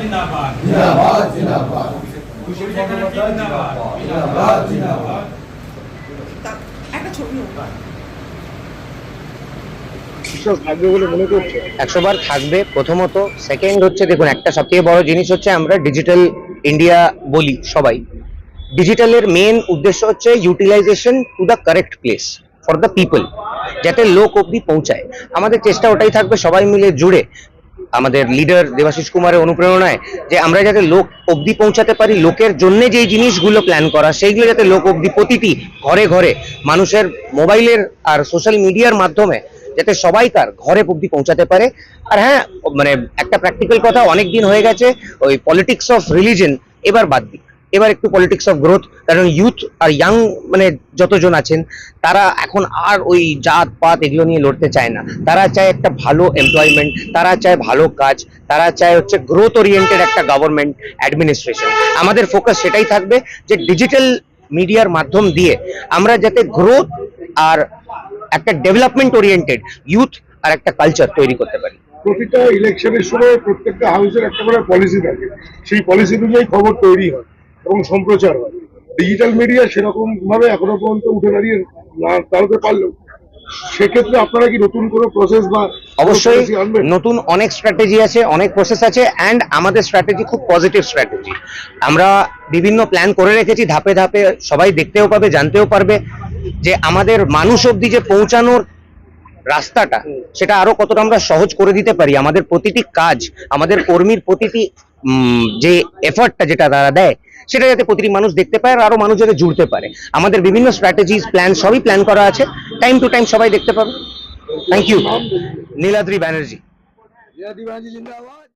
জিন্দাবাদ। জিন্দাবাদ জিন্দাবাদ। জিন্দাবাদ। একটা ছবি মনে একশো বার থাকবে প্রথমত। সেকেন্ড হচ্ছে দেখুন একটা সবথেকে বড় জিনিস হচ্ছে আমরা ডিজিটাল ইন্ডিয়া বলি সবাই। ডিজিটালের মেন উদ্দেশ্য হচ্ছে utilization to the correct place for the people যাতে লোক অব্দি পৌঁছায়। আমাদের চেষ্টা ওটাই থাকবে সবাই মিলে জুড়ে আমাদের লিডার দেবাশিস কুমারের অনুপ্রেরণায় যে আমরা যাতে লোক অবধি পৌঁছাতে পারি, লোকের জন্য যেই জিনিসগুলো প্ল্যান করা, সেইগুলো যাতে লোক অবধি প্রতিটি ঘরে ঘরে, মানুষের মোবাইলের আর সোশ্যাল মিডিয়ার মাধ্যমে যাতে সবাই তার ঘরে অবধি পৌঁছাতে পারে। আর হ্যাঁ মানে একটা প্র্যাকটিক্যাল কথা অনেক দিন হয়ে গেছে, ওই পলিটিক্স অফ রিলিজন এবার বাদ দিই। এবার একটু পলিটিক্স অফ গ্রোথ কারণ ইউথ আর ইয়াং মানে যতজন আছেন, তারা এখন আর ওই জাত পাত এগুলো নিয়ে লড়তে চায় না। তারা চায় একটা ভালো এমপ্লয়মেন্ট তারা চায় ভালো কাজ, তারা চায় হচ্ছে গ্রোথ ওরিয়েন্টেড একটা গভর্নমেন্ট অ্যাডমিনিস্ট্রেশন আমাদের ফোকাস সেটাই থাকবে যে ডিজিটাল মিডিয়ার মাধ্যম দিয়ে আমরা যাতে গ্রোথ আর একটা ডেভেলপমেন্ট ওরিয়েন্টেড ইউথ আর একটা কালচার তৈরি করতে পারি। প্রতিটা ইলেকশনের সময় প্রত্যেকটা হাউসের একটা করে পলিসি থাকে। সেই পলিসি অনুযায়ী খবর তৈরি হয়। এবং সম্প্রচার হয়। ডিজিটাল মিডিয়া সেরকম ভাবে এখনও পর্যন্ত উঠে দাঁড়িয়ে না দাঁড়াতে পারলেও। সেক্ষেত্রে আপনারা কি নতুন কোনো প্রসেস বা অবশ্যই নতুন অনেক স্ট্র্যাটেজি আছে অনেক প্রসেস আছে অ্যান্ড আমাদের স্ট্র্যাটেজি খুব পজিটিভ স্ট্র্যাটেজি আমরা বিভিন্ন প্ল্যান করে রেখেছি ধাপে ধাপে সবাই দেখতেও পাবে জানতেও পারবে যে আমাদের মানুষ অব্দি যে পৌঁছানোর রাস্তাটা সেটা আরও কতটা আমরা সহজ করে দিতে পারি আমাদের প্রতিটি কাজ আমাদের কর্মীর প্রতিটি যে এফার্টটা যেটা তারা দেয় সেটা যাতে প্রতিটি মানুষ দেখতে পায় আর আরও মানুষ যাতে জুড়তে পারে। আমাদের বিভিন্ন স্ট্র্যাটেজিস প্ল্যান সবই প্ল্যান করা আছে। টাইম টু টাইম সবাই দেখতে পাবে। Thank you Niladri Banerjee. জিন্দাবাদ জিন্দাবাদ।